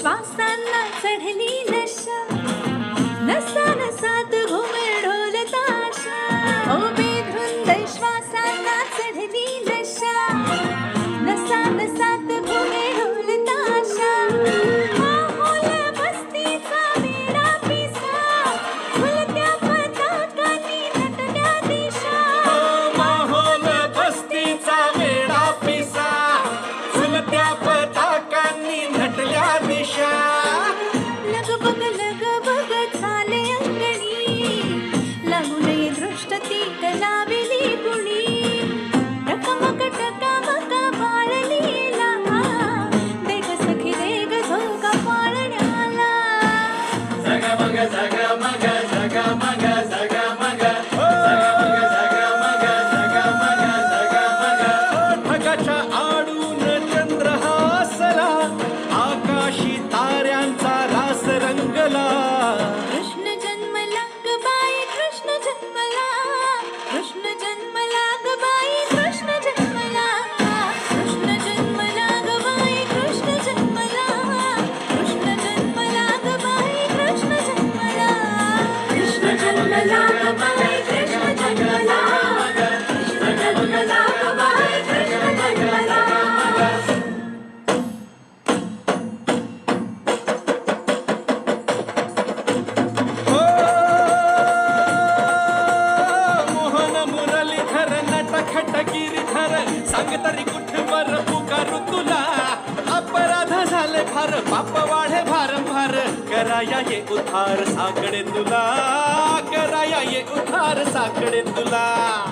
श्वासांना चढली नशा. नसा नसात घुमे ढोल ताशा ओ बेधुंद श्वास गुणये दृष्टति कला वाढे भारंभार कराया ये उधार साकडे तुला. कराया ये उधार साकडे तुला.